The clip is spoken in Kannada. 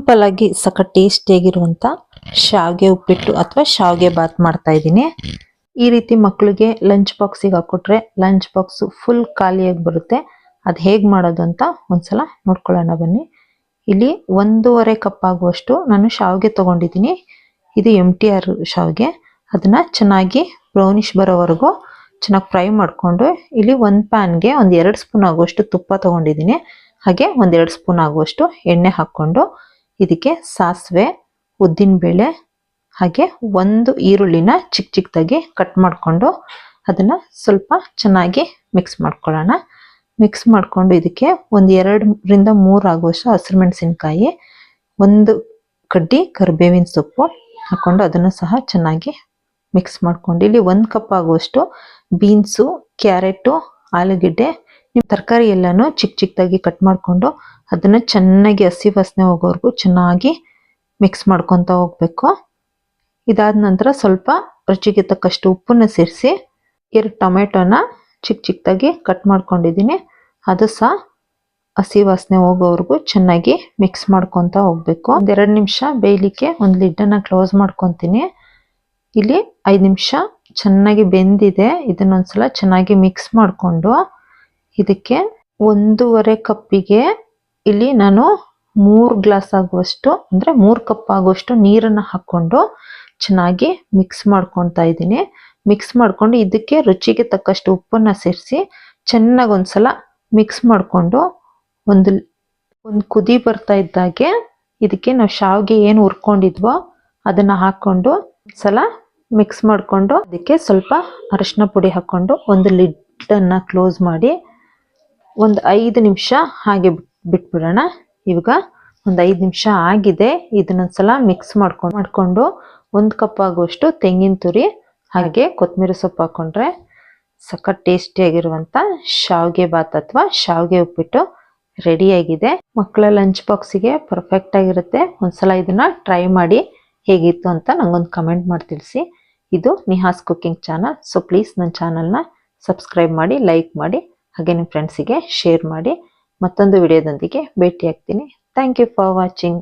ಸಿಂಪಲ್ ಆಗಿ ಸಖತ್ ಟೇಸ್ಟಿಯಾಗಿರುವಂಥ ಶಾವಿಗೆ ಉಪ್ಪಿಟ್ಟು ಅಥವಾ ಶಾವಿಗೆ ಬಾತ್ ಮಾಡ್ತಾ ಇದ್ದೀನಿ. ಈ ರೀತಿ ಮಕ್ಕಳಿಗೆ ಲಂಚ್ ಬಾಕ್ಸಿಗೆ ಹಾಕ್ಕೊಟ್ರೆ ಲಂಚ್ ಬಾಕ್ಸ್ ಫುಲ್ ಖಾಲಿಯಾಗಿ ಬರುತ್ತೆ. ಅದು ಹೇಗೆ ಮಾಡೋದು ಅಂತ ಒಂದ್ಸಲ ನೋಡ್ಕೊಳ್ಳೋಣ ಬನ್ನಿ. ಇಲ್ಲಿ ಒಂದೂವರೆ ಕಪ್ ಆಗುವಷ್ಟು ನಾನು ಶಾವಿಗೆ ತಗೊಂಡಿದ್ದೀನಿ. ಇದು ಎಂ ಟಿ ಆರ್ ಶಾವಿಗೆ. ಅದನ್ನ ಚೆನ್ನಾಗಿ ಬ್ರೌನಿಶ್ ಬರೋವರೆಗೂ ಚೆನ್ನಾಗಿ ಫ್ರೈ ಮಾಡಿಕೊಂಡು ಇಲ್ಲಿ ಒಂದು ಪ್ಯಾನ್ಗೆ ಒಂದು ಎರಡು ಸ್ಪೂನ್ ಆಗುವಷ್ಟು ತುಪ್ಪ ತೊಗೊಂಡಿದ್ದೀನಿ. ಹಾಗೆ ಒಂದೆರಡು ಸ್ಪೂನ್ ಆಗುವಷ್ಟು ಎಣ್ಣೆ ಹಾಕ್ಕೊಂಡು ಇದಕ್ಕೆ ಸಾಸಿವೆ ಉದ್ದಿನಬೇಳೆ ಹಾಗೆ ಒಂದು ಈರುಳ್ಳಿನ ಚಿಕ್ಕ ಚಿಕ್ಕದಾಗಿ ಕಟ್ ಮಾಡಿಕೊಂಡು ಅದನ್ನು ಸ್ವಲ್ಪ ಚೆನ್ನಾಗಿ ಮಿಕ್ಸ್ ಮಾಡ್ಕೊಳ್ಳೋಣ. ಮಿಕ್ಸ್ ಮಾಡಿಕೊಂಡು ಇದಕ್ಕೆ ಒಂದು ಎರಡರಿಂದ ಮೂರು ಆಗುವಷ್ಟು ಹಸಿರು ಮೆಣಸಿನ್ಕಾಯಿ, ಒಂದು ಕಡ್ಡಿ ಕರಿಬೇವಿನ ಸೊಪ್ಪು ಹಾಕ್ಕೊಂಡು ಅದನ್ನು ಸಹ ಚೆನ್ನಾಗಿ ಮಿಕ್ಸ್ ಮಾಡ್ಕೊಂಡು, ಇಲ್ಲಿ ಒಂದು ಕಪ್ ಆಗುವಷ್ಟು ಬೀನ್ಸು, ಕ್ಯಾರೆಟು, ಆಲೂಗೆಡ್ಡೆ ನೀವು ತರಕಾರಿ ಎಲ್ಲನೂ ಚಿಕ್ಕ ಚಿಕ್ಕದಾಗಿ ಕಟ್ ಮಾಡಿಕೊಂಡು ಅದನ್ನು ಚೆನ್ನಾಗಿ ಹಸಿ ವಾಸನೆ ಹೋಗೋವರೆಗೂ ಚೆನ್ನಾಗಿ ಮಿಕ್ಸ್ ಮಾಡ್ಕೊತ ಹೋಗ್ಬೇಕು. ಇದಾದ ನಂತರ ಸ್ವಲ್ಪ ರುಚಿಗೆ ತಕ್ಕಷ್ಟು ಉಪ್ಪನ್ನ ಸೇರಿಸಿ ಎರಡು ಟೊಮೆಟೊನ ಚಿಕ್ಕ ಚಿಕ್ಕದಾಗಿ ಕಟ್ ಮಾಡ್ಕೊಂಡಿದ್ದೀನಿ. ಅದು ಸಹ ಹಸಿ ವಾಸನೆ ಹೋಗೋವರೆಗೂ ಚೆನ್ನಾಗಿ ಮಿಕ್ಸ್ ಮಾಡ್ಕೊತ ಹೋಗ್ಬೇಕು. ಒಂದೆರಡು ನಿಮಿಷ ಬೇಯಲಿಕ್ಕೆ ಒಂದು ಲಿಡ್ಡನ್ನು ಕ್ಲೋಸ್ ಮಾಡ್ಕೊತೀನಿ. ಇಲ್ಲಿ ಐದು ನಿಮಿಷ ಚೆನ್ನಾಗಿ ಬೆಂದಿದೆ. ಇದನ್ನೊಂದ್ಸಲ ಚೆನ್ನಾಗಿ ಮಿಕ್ಸ್ ಮಾಡಿಕೊಂಡು ಇದಕ್ಕೆ ಒಂದೂವರೆ ಕಪ್ಪಿಗೆ ಇಲ್ಲಿ ನಾನು ಮೂರು ಗ್ಲಾಸ್ ಆಗುವಷ್ಟು, ಅಂದರೆ ಮೂರು ಕಪ್ ಆಗುವಷ್ಟು ನೀರನ್ನು ಹಾಕ್ಕೊಂಡು ಚೆನ್ನಾಗಿ ಮಿಕ್ಸ್ ಮಾಡ್ಕೊತಾ ಇದ್ದೀನಿ. ಮಿಕ್ಸ್ ಮಾಡ್ಕೊಂಡು ಇದಕ್ಕೆ ರುಚಿಗೆ ತಕ್ಕಷ್ಟು ಉಪ್ಪನ್ನು ಸೇರಿಸಿ ಚೆನ್ನಾಗಿ ಒಂದ್ಸಲ ಮಿಕ್ಸ್ ಮಾಡಿಕೊಂಡು ಒಂದು ಒಂದು ಕುದಿ ಬರ್ತಾ ಇದ್ದಾಗೆ ಇದಕ್ಕೆ ನಾವು ಶಾವಿಗೆ ಏನು ಹುರ್ಕೊಂಡಿದ್ವೋ ಅದನ್ನು ಹಾಕ್ಕೊಂಡು ಸಲ ಮಿಕ್ಸ್ ಮಾಡಿಕೊಂಡು ಅದಕ್ಕೆ ಸ್ವಲ್ಪ ಅರಿಶಿನ ಪುಡಿ ಹಾಕ್ಕೊಂಡು ಒಂದು ಲಿಡ್ಡನ್ನು ಕ್ಲೋಸ್ ಮಾಡಿ ಒಂದು ಐದು ನಿಮಿಷ ಹಾಗೆ ಬಿಟ್ಬಿಡೋಣ. ಇವಾಗ ಒಂದು ಐದು ನಿಮಿಷ ಆಗಿದೆ. ಇದನ್ನೊಂದ್ಸಲ ಮಿಕ್ಸ್ ಮಾಡ್ಕೊಂಡು ಮಾಡಿಕೊಂಡು ಒಂದು ಕಪ್ ಆಗುವಷ್ಟು ತೆಂಗಿನ ತುರಿ, ಹಾಗೆ ಕೊತ್ತಂಬರಿ ಸೊಪ್ಪು ಹಾಕ್ಕೊಂಡ್ರೆ ಸಖತ್ ಟೇಸ್ಟಿಯಾಗಿರುವಂಥ ಶಾವಿಗೆ ಬಾತ್ ಅಥವಾ ಶಾವಿಗೆ ಉಪ್ಪಿಟ್ಟು ರೆಡಿಯಾಗಿದೆ ಮಕ್ಕಳ ಲಂಚ್ ಬಾಕ್ಸಿಗೆ ಪರ್ಫೆಕ್ಟ್ ಆಗಿರುತ್ತೆ. ಒಂದ್ಸಲ ಇದನ್ನ ಟ್ರೈ ಮಾಡಿ ಹೇಗಿತ್ತು ಅಂತ ನಂಗೊಂದು ಕಮೆಂಟ್ ಮಾಡಿ ತಿಳಿಸಿ. ಇದು Niha's cooking channel so please ನನ್ನ ಚಾನಲ್ನ ಸಬ್ಸ್ಕ್ರೈಬ್ ಮಾಡಿ ಲೈಕ್ ಮಾಡಿ. ಹಾಗೆ ನಿಮ್ಮ ಫ್ರೆಂಡ್ಸಿಗೆ ಶೇರ್ ಮಾಡಿ ಮತ್ತೊಂದು ವಿಡಿಯೋದೊಂದಿಗೆ ಭೇಟಿ ಆಗ್ತೀನಿ ಥ್ಯಾಂಕ್ ಯು ಫಾರ್ ವಾಚಿಂಗ್